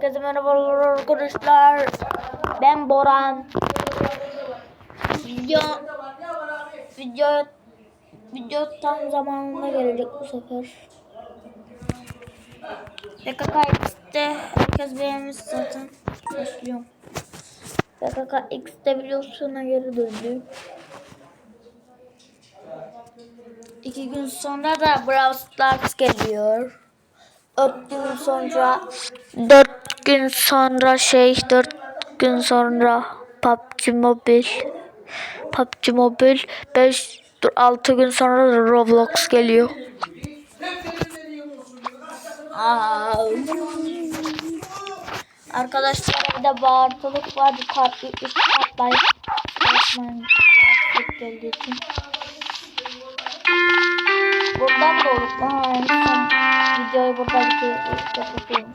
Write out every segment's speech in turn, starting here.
Herkese merhabalar arkadaşlar. Ben Boran. Video video video tam zamanında gelecek bu sefer. PKKX'de herkes beğenmiş zaten. Başlıyorum. PKKX'de biliyorsunuz geri döndü. İki gün sonra da Brawl Stars geliyor. Dört gün sonra gün sonra şey dört gün sonra PUBG Mobile PUBG Mobile 5 6 gün sonra Roblox geliyor. Aa. Arkadaşlar evde bağırtılık var. Bir kalp üst katlayıp basmayın. Saatlik geldiği için. Buradan da olur. Aa, en son videoyu burada bitiriyoruz. Kapatıyoruz.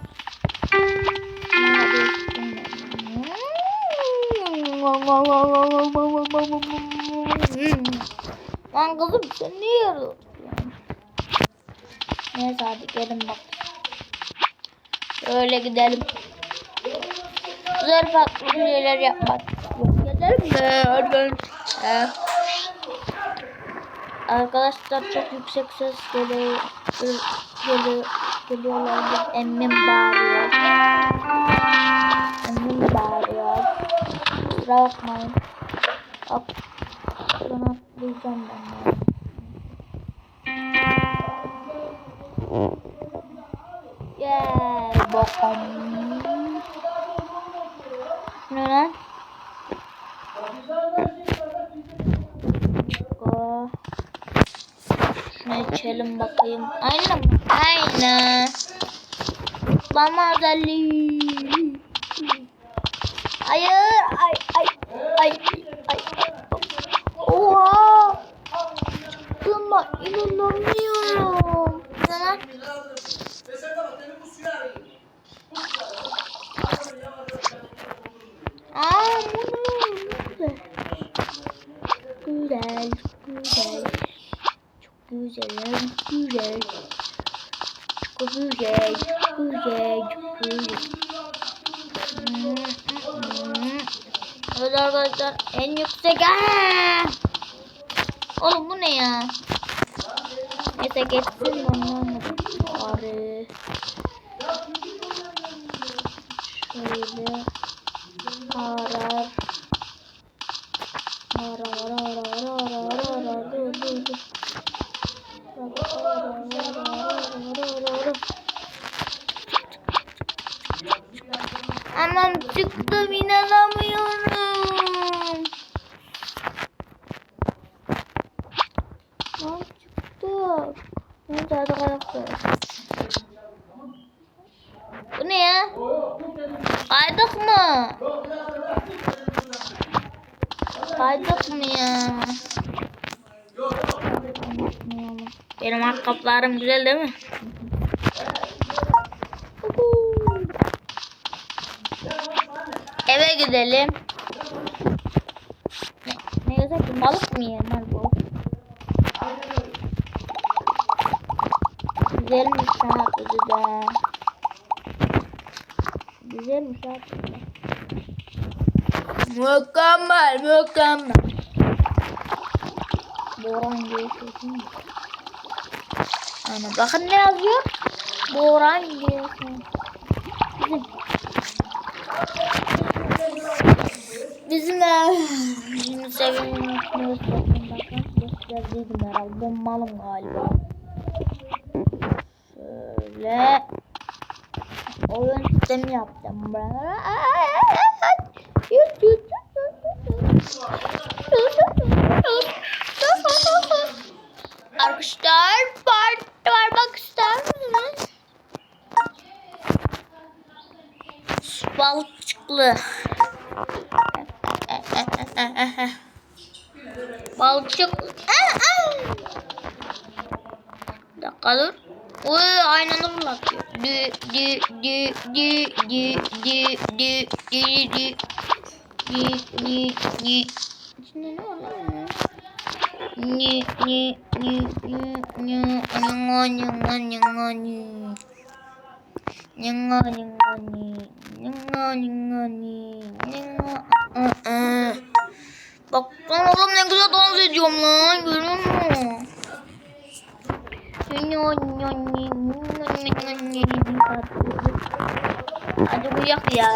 Lan kızım sen niye yarıyorsun? Neyse hadi gelin bak. Öyle gidelim. Güzel farklı şeyler yapmak. Gidelim mi? Hadi gelin. Ee, Arkadaşlar çok yüksek ses geliyor. Geliyor. Geliyorlar. Emmim bağırıyor. Kusura bakmayın. Hop. Şuradan atlayacağım ben. ya. Gel bakalım. Ne lan? Şunu içelim bakayım. Aynı mı? Aynı. Lama özelliği. Hayır. Ay ay ay ay. Oha. Çıktığıma inanamıyorum. Ne lan? Aa, bu ne? Güzel, güzel. Çok güzel. Çok güzel, çok güzel, çok güzel. Evet arkadaşlar en yüksek. Aa! Oğlum bu ne ya? Neyse geçsin da bari. Şöyle arar. Anam çıktım inanamıyorum. Lan çıktı. Neyse hadi kayaktı. Bu ne ya? Kaydık mı? Kaydık mı ya? Benim ayakkabılarım güzel değil mi? Gidelim. Ne, ne güzel ki balık mı yenir bu? Güzelmiş ha güzel. Güzelmiş ha güzel. Mükemmel, mükemmel. Boran geçiyorsun. Ana bakın ne yazıyor? Boran geçiyorsun. Bizimle sevimli gösterdiydim herhalde. Ben malım galiba. Şöyle oyun sistemi yaptım. Arkadaşlar var, var bak ister misiniz? Balçıklı. Balçık. Bir dakika dur. Uy aynanı fırlatıyor. Dü dü dü dü dü dü dü dü dü. Ni ni ni. İçinde ne var lan? Ni ni ni ni ni ni ni ni ni ni ni. Nyinga nyinga ni. Bak lan oğlum ne güzel dans ediyorum lan. Görüyor musun? Hadi uyak ya.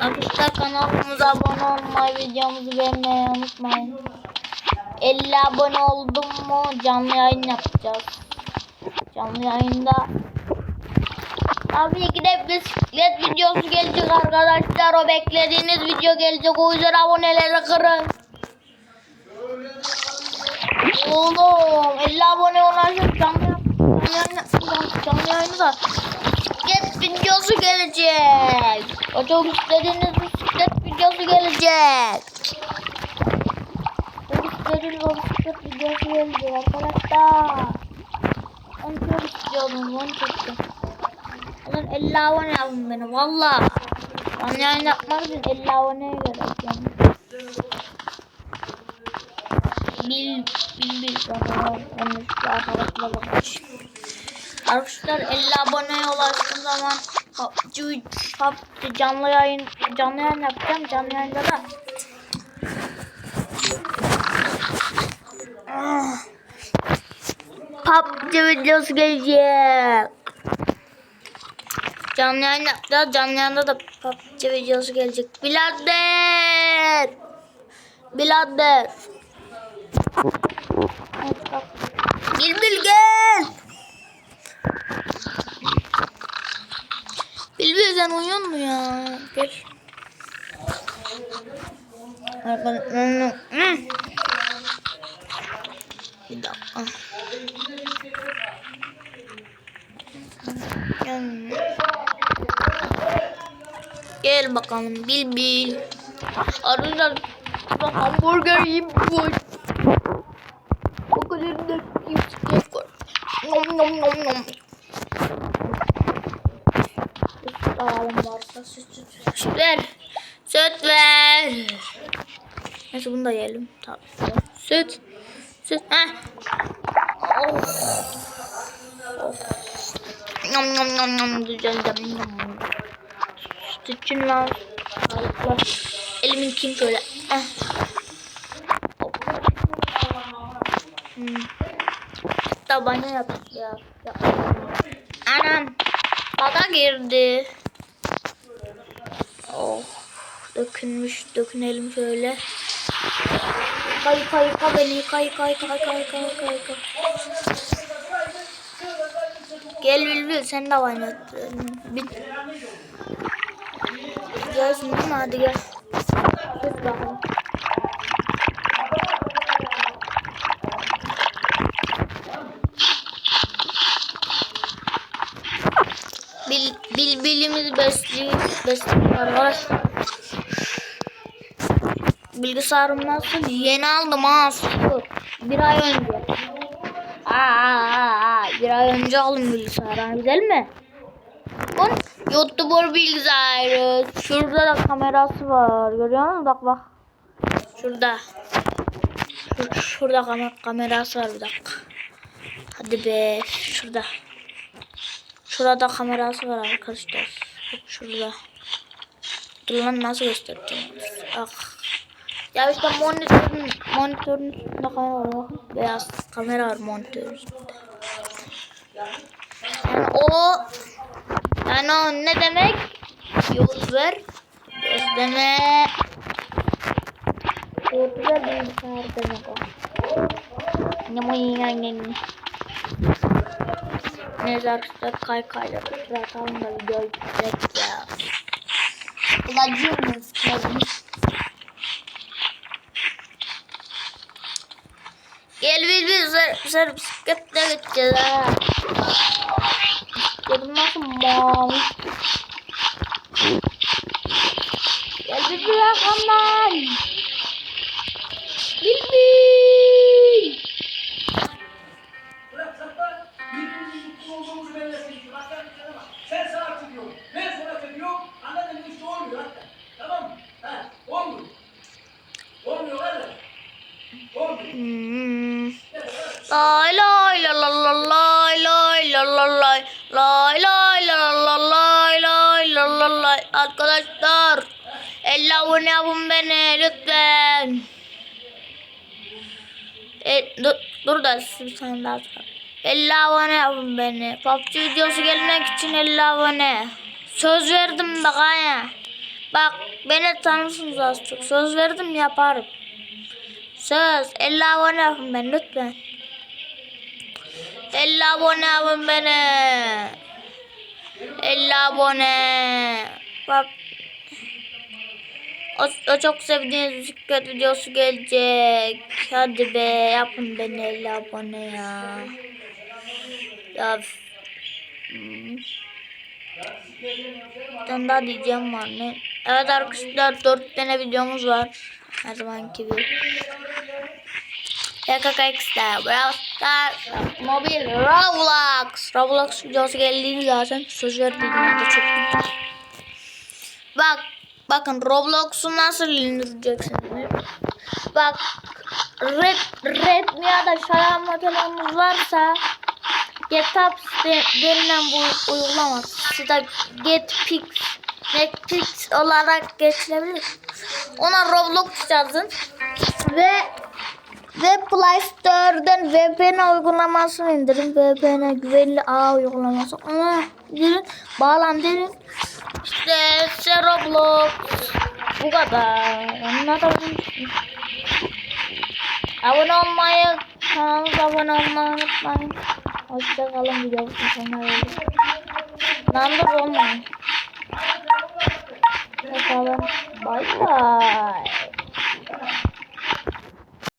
Arkadaşlar kanalımıza abone olmayı, videomuzu beğenmeyi unutmayın. 50 abone oldum mu canlı yayın yapacağız. Canlı yayında Tabii ki de bisiklet videosu gelecek arkadaşlar. O beklediğiniz video gelecek. O yüzden aboneleri kırın. Oğlum 50 abone ulaşıp canlı canlı yapacağım. Canlı yayını da bisiklet videosu gelecek. O çok istediğiniz bisiklet videosu gelecek. O bisiklet videosu gelecek arkadaşlar. Onu çok istiyordum. Onu çok istiyordum. Ulan 50 abone yapın beni valla. Canlı yayın yapmak için 50 aboneye gerek yani. Bil, bil, bil. Arkadaşlar 50 aboneye ulaştığım zaman PUBG, PUBG canlı yayın canlı yayın yapacağım. Canlı yayında da PUBG videosu gelecek. Canlı yayın yapacağız. Canlı yayında da PUBG videosu gelecek. Bilader. Bilader. Evet, bak. Gel bil gel. Bilbil sen uyuyor mu ya? Gel. Arkadaşlar. Hı. Bir dakika. Hmm. Gel bakalım bil bil. Arkadaşlar hamburger yiyeyim. O kadar da yüksek var. Nom nom nom nom. Süt alalım varsa süt süt süt. Ver. Süt ver. Neyse bunu da yiyelim. Tamam. Süt. Süt. Heh. Oh. Oh. Nom nom nom nom güzel de nom. İçin lan. Elimin kim şöyle. Hop. Hmm. Tabana yap ya. Anam. Bana girdi. Oh. Dökülmüş. Dökünelim şöyle. Kay kay kay beni kay kay kay kay kay kay kay. Gel Bülbül sen de oynat. Bir... Değil mi? Hadi gel. Sus bakalım. Bil, bilbilimizi besliyor. Besliyor arkadaşlar. Bilgisayarım nasıl? Yeni aldım ha. Bir ay önce. Aa, aa, aa, bir ay önce aldım bilgisayarı. Güzel mi? YouTuber bilgisayarı. Şurada da kamerası var. Görüyor musun? Bak bak. Şurada. Şur- şurada kam- kamerası var bir dakika. Hadi be. Şurada. Şurada kamerası var arkadaşlar. Bak şurada. Dur lan nasıl göstereceğim? Ah. Ya işte monitörün, monitörün üstünde kamera var. bakın. Beyaz kamera var monitörün üstünde. Yani o yani o ne demek? YouTuber gözleme YouTuber bilgisayar demek o. Neyse arkadaşlar kay kayla bırakalım da videoyu bitirek ya. Ulacığımız kazmış. Gel bir bir sar, sar bisikletle gideceğiz ha. Arkadaşlar 50 abone yapın beni lütfen. E, dur, dur da bir tane daha sor. 50 abone yapın beni. PUBG videosu gelmek için 50 abone. Söz verdim bak ha. Bak beni tanırsınız az çok. Söz verdim yaparım. Söz 50 abone yapın beni lütfen. 50 abone yapın beni. 50 abone. Bak o, o çok sevdiğiniz bisiklet videosu gelecek. Hadi be yapın beni 50 abone ya. Ya hmm. Daha diyeceğim var ne? Evet arkadaşlar 4 tane videomuz var. Her zamanki gibi. YKKX'de Brawl Stars Mobil Roblox Roblox videosu geldiğini zaten söz da çok güzel. Bak bakın Roblox'u nasıl indireceksiniz? Bak Red, Redmi ya da Xiaomi telefonunuz varsa GetApps de, denilen bu uygulama site GetPix Netflix olarak geçilebilir. Ona Roblox yazın ve ve Play Store'dan VPN uygulamasını indirin. VPN güvenli ağ uygulaması. Ona girin, bağlan derin. İşte size Roblox. Bu kadar. Anladın Abone olmayı, kanalımıza abone olmayı unutmayın. Hoşçakalın videomuzun sonuna geldik. Nandır olmayın. Hoşçakalın. Bye bye.